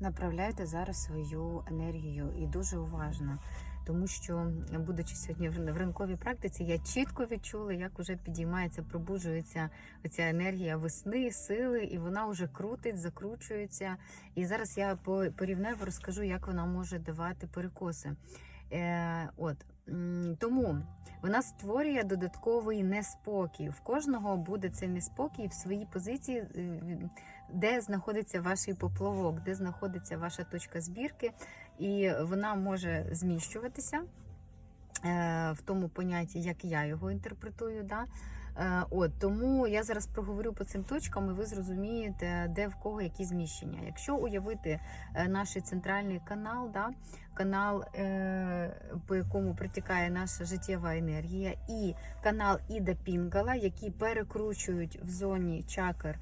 Направляйте зараз свою енергію і дуже уважно, тому що, будучи сьогодні в ринковій практиці, я чітко відчула, як вже підіймається, пробуджується ця енергія весни, сили, і вона вже крутить, закручується. І зараз я по- порівнево розкажу, як вона може давати перекоси. Е, от тому вона створює додатковий неспокій. В кожного буде цей неспокій в своїй позиції, е, де знаходиться ваш поплавок, де знаходиться ваша точка збірки, і вона може зміщуватися е, в тому понятті, як я його інтерпретую. Да? Е, От тому я зараз проговорю по цим точкам, і ви зрозумієте, де в кого які зміщення. Якщо уявити е, наш центральний канал, да, канал, по якому протікає наша життєва енергія, і канал Іда Пінгала, які перекручують в зоні чакр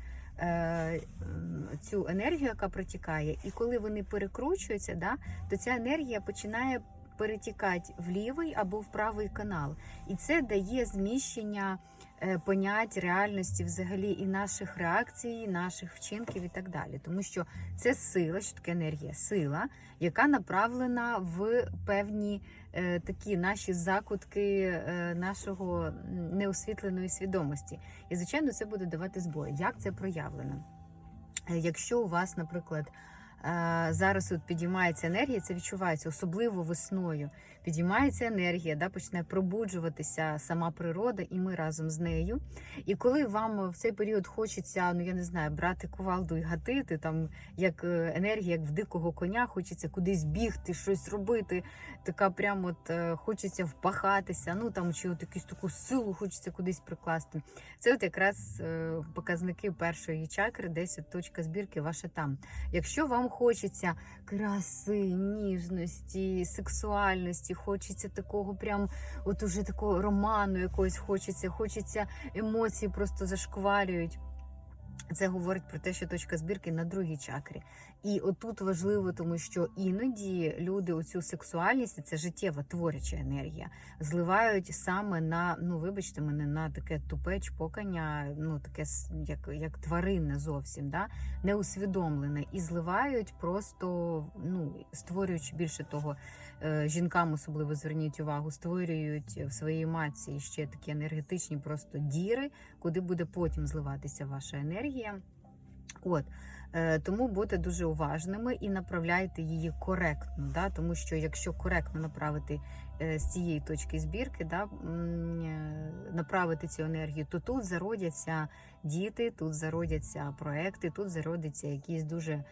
цю енергію, яка протікає, і коли вони перекручуються, да, то ця енергія починає перетікати в лівий або в правий канал. І це дає зміщення е, понять реальності взагалі і наших реакцій, наших вчинків і так далі. Тому що це сила, що таке енергія? Сила, яка направлена в певні е, такі наші закутки е, нашого неосвітленої свідомості. І, звичайно, це буде давати збої. Як це проявлено? Е, Якщо у вас, наприклад, е, зараз от підіймається енергія, це відчувається, особливо весною. Підіймається енергія, да, почне пробуджуватися сама природа, і ми разом з нею. І коли вам в цей період хочеться, ну я не знаю, брати кувалду і гатити, там як е, енергія, як в дикого коня, хочеться кудись бігти, щось робити, така прямо от е, хочеться впахатися, ну там чи от якусь таку силу хочеться кудись прикласти. Це от якраз е, показники першої чакри, десь точка збірки ваша там. Якщо вам хочеться краси, ніжності, сексуальності, хочеться такого прям от уже такого роману якогось хочеться, хочеться емоції просто зашкварюють. Це говорить про те, що точка збірки на другій чакрі. І отут важливо, тому що іноді люди оцю сексуальність, це життєва творяча енергія, зливають саме на, ну вибачте мене, на таке тупе чпокання, ну таке як, як тваринне зовсім, да? неусвідомлене, і зливають просто, ну створюючи більше того, е, жінкам особливо зверніть увагу, створюють в своїй маці ще такі енергетичні просто діри, куди буде потім зливатися ваша енергія. От. Е, Тому будьте дуже уважними і направляйте її коректно, да? тому що якщо коректно направити е, з цієї точки збірки, да, е, направити цю енергію, то тут зародяться діти, тут зародяться проекти, тут зародяться якісь дуже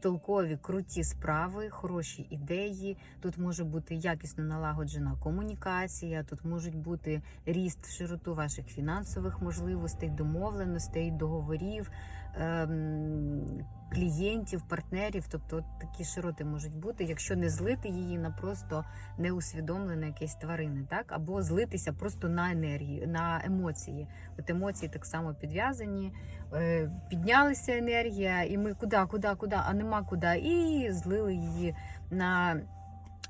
толкові, круті справи, хороші ідеї. Тут може бути якісно налагоджена комунікація, тут можуть бути ріст в широту ваших фінансових можливостей, домовленостей, договорів, ем, клієнтів, партнерів. Тобто такі широти можуть бути, якщо не злити її на просто неусвідомлене якесь тварини, так або злитися просто на енергію, на емоції. От емоції так само підв'язані. Е, Піднялася енергія, і ми куди, куди, куди, а нема куди, і злили її на.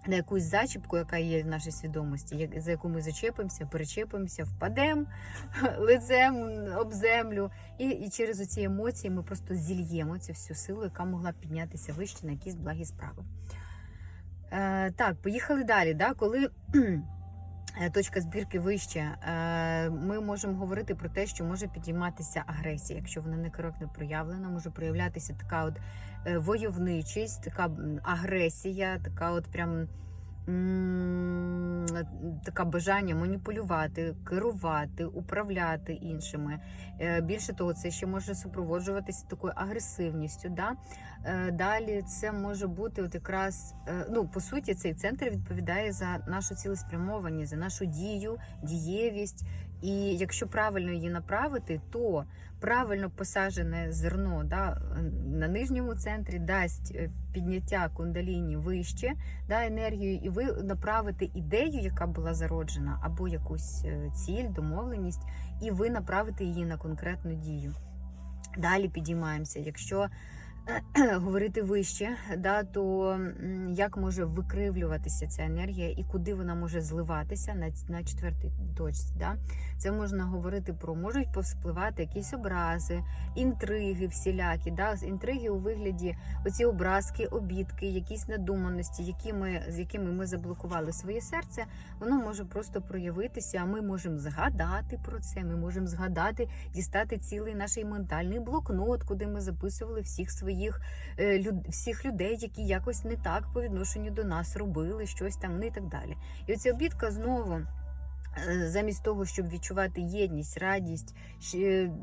На якусь зачіпку, яка є в нашій свідомості, за яку ми зачепимося, перечепимося, впадемо лицем об землю, і, і через оці емоції ми просто зільємо цю всю силу, яка могла піднятися вище на якісь благі справи. Е, так, поїхали далі. Да? Коли точка збірки вище, е, ми можемо говорити про те, що може підійматися агресія, якщо вона некоректно проявлена, може проявлятися така от е, войовничість, така агресія, така от прям. Таке бажання маніпулювати, керувати, управляти іншими. Е, Більше того, це ще може супроводжуватися такою агресивністю. Да? Е, Далі це може бути от якраз, е, ну по суті, цей центр відповідає за нашу цілеспрямованість, за нашу дію, дієвість. І якщо правильно її направити, то правильно посаджене зерно да, на нижньому центрі дасть е, підняття кундаліні вище да, енергію, і ви направите ідею, яка була зароджена, або якусь е, ціль, домовленість, і ви направите її на конкретну дію. Далі підіймаємося. Якщо говорити вище, да, то як може викривлюватися ця енергія і куди вона може зливатися на, на четвертій точці. Да? Це можна говорити про можуть повспливати якісь образи, інтриги всілякі, да? інтриги у вигляді оці образки, обідки, якісь надуманості, які ми, з якими ми заблокували своє серце, воно може просто проявитися. а Ми можемо згадати про це. Ми можемо згадати, дістати цілий наш ментальний блокнот, куди ми записували всіх своїх е, люд, всіх людей, які якось не так по відношенню до нас робили щось там, ну і так далі. І оця обідка знову. Е, Замість того, щоб відчувати єдність, радість,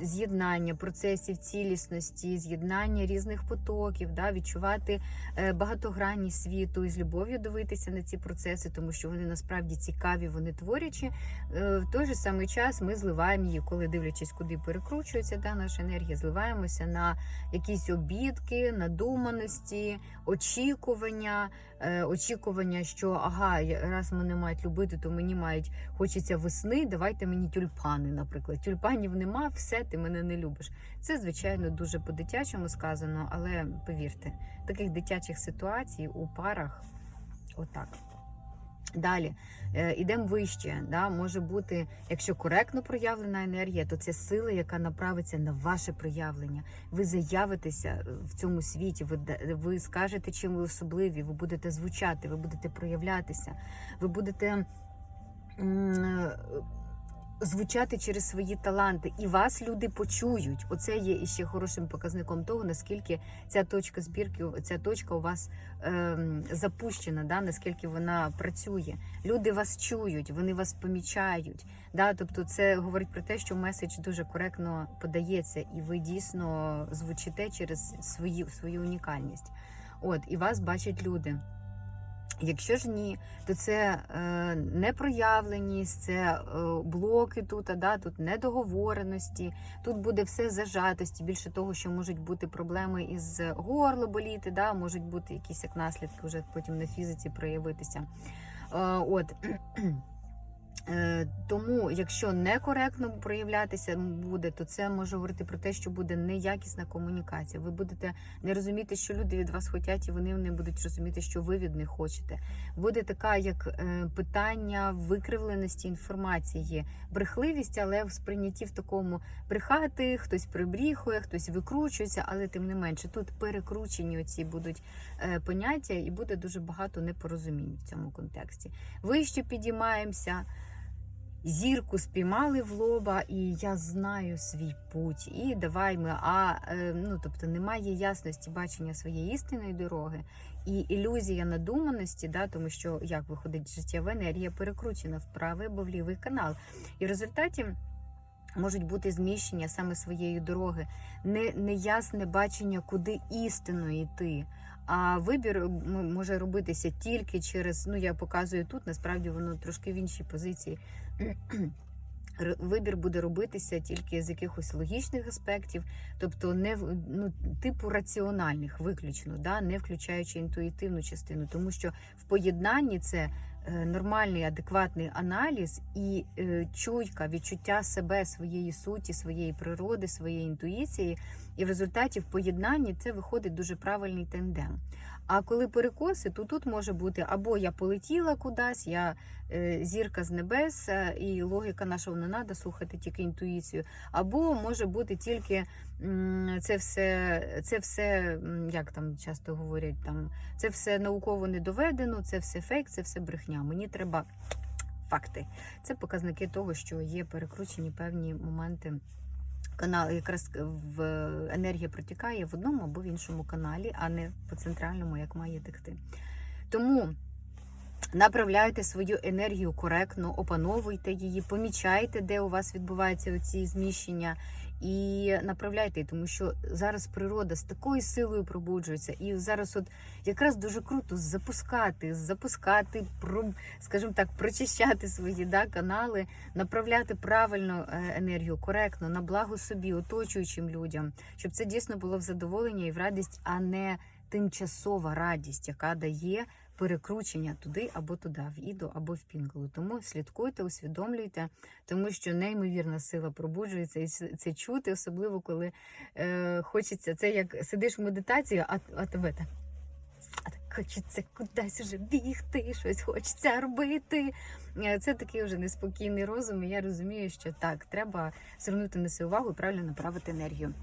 з'єднання процесів цілісності, з'єднання різних потоків, да, відчувати е, багатогранність світу і з любов'ю дивитися на ці процеси, тому що вони насправді цікаві, вони творячі. Е, В той же самий час ми зливаємо її, коли дивлячись, куди перекручується да, наша енергія, зливаємося на якісь обідки, надуманості, очікування, е, очікування, що ага, раз мене мають любити, то мені мають хочеться весни. Давайте мені тюльпани, наприклад. Тюльпанів нема, все, ти мене не любиш. Це, звичайно, дуже по-дитячому сказано, але повірте, таких дитячих ситуацій у парах отак. Далі е, ідемо вище. Да? Може бути, якщо коректно проявлена енергія, то це сила, яка направиться на ваше проявлення. Ви заявитеся е, в цьому світі, ви, ви скажете, чим ви особливі, ви будете звучати, ви будете проявлятися, ви будете. Е, Звучати через свої таланти, і вас люди почують. Оце є іще хорошим показником того, наскільки ця точка збірки, ця точка у вас ем, запущена, да, наскільки вона працює. Люди вас чують, вони вас помічають. Да, тобто, це говорить про те, що меседж дуже коректно подається, і ви дійсно звучите через свої, свою унікальність. От і вас бачать люди. Якщо ж ні, то це е, непроявленість, це е, блоки тут, а да, тут недоговореності, тут буде все зажатості. Більше того, що можуть бути проблеми із горло боліти, да, можуть бути якісь як наслідки вже потім на фізиці проявитися. Е, от. Е, Тому, якщо некоректно проявлятися буде, то це може говорити про те, що буде неякісна комунікація. Ви будете не розуміти, що люди від вас хочуть, і вони не будуть розуміти, що ви від них хочете. Буде така, як е, питання викривленості інформації, брехливість, але в сприйнятті в такому брехати, хтось прибріхує, хтось викручується, але тим не менше тут перекручені оці будуть е, поняття, і буде дуже багато непорозумінь в цьому контексті. Вище підіймаємося. Зірку спіймали в лоба, і я знаю свій путь. І давай ми. А е, ну тобто немає ясності бачення своєї істинної дороги і ілюзія надуманості, да, тому що як виходить життєва енергія перекручена в правий або в лівий канал. І в результаті. Можуть бути зміщення саме своєї дороги, не, неясне бачення, куди істинно йти. А вибір може робитися тільки через, ну я показую тут, насправді воно трошки в іншій позиції. Вибір буде робитися тільки з якихось логічних аспектів, тобто не ну, типу раціональних, виключно, да, не включаючи інтуїтивну частину, тому що в поєднанні це нормальний, адекватний аналіз і е, чуйка, відчуття себе, своєї суті, своєї природи, своєї інтуїції. І в результаті в поєднанні це виходить дуже правильний тендем. А коли перекоси, то тут може бути або я полетіла кудись, я е, зірка з небес, е, і логіка наша не треба слухати тільки інтуїцію, або може бути тільки це все, це все, як там часто говорять, там це все науково не доведено, це все фейк, це все брехня. Мені треба факти. Це показники того, що є перекручені певні моменти. Канал якраз в енергія протікає в одному або в іншому каналі, а не по центральному, як має текти. Тому направляйте свою енергію коректно, опановуйте її, помічайте, де у вас відбуваються ці зміщення, і направляйте, тому що зараз природа з такою силою пробуджується, і зараз, от якраз дуже круто запускати, запускати, про, скажімо так, прочищати свої да, канали, направляти правильно е, енергію, коректно, на благо собі, оточуючим людям, щоб це дійсно було в задоволення і в радість, а не тимчасова радість, яка дає перекручення туди або туди, в іду або в пінколу. Тому слідкуйте, усвідомлюйте, тому що неймовірна сила пробуджується, і це це чути, особливо коли е, хочеться. Це як сидиш в медитації, а, а тебе так. А так хочеться кудись уже бігти, щось хочеться робити. Е, Це такий вже неспокійний розум. І я розумію, що так, треба звернути на це увагу і правильно направити енергію.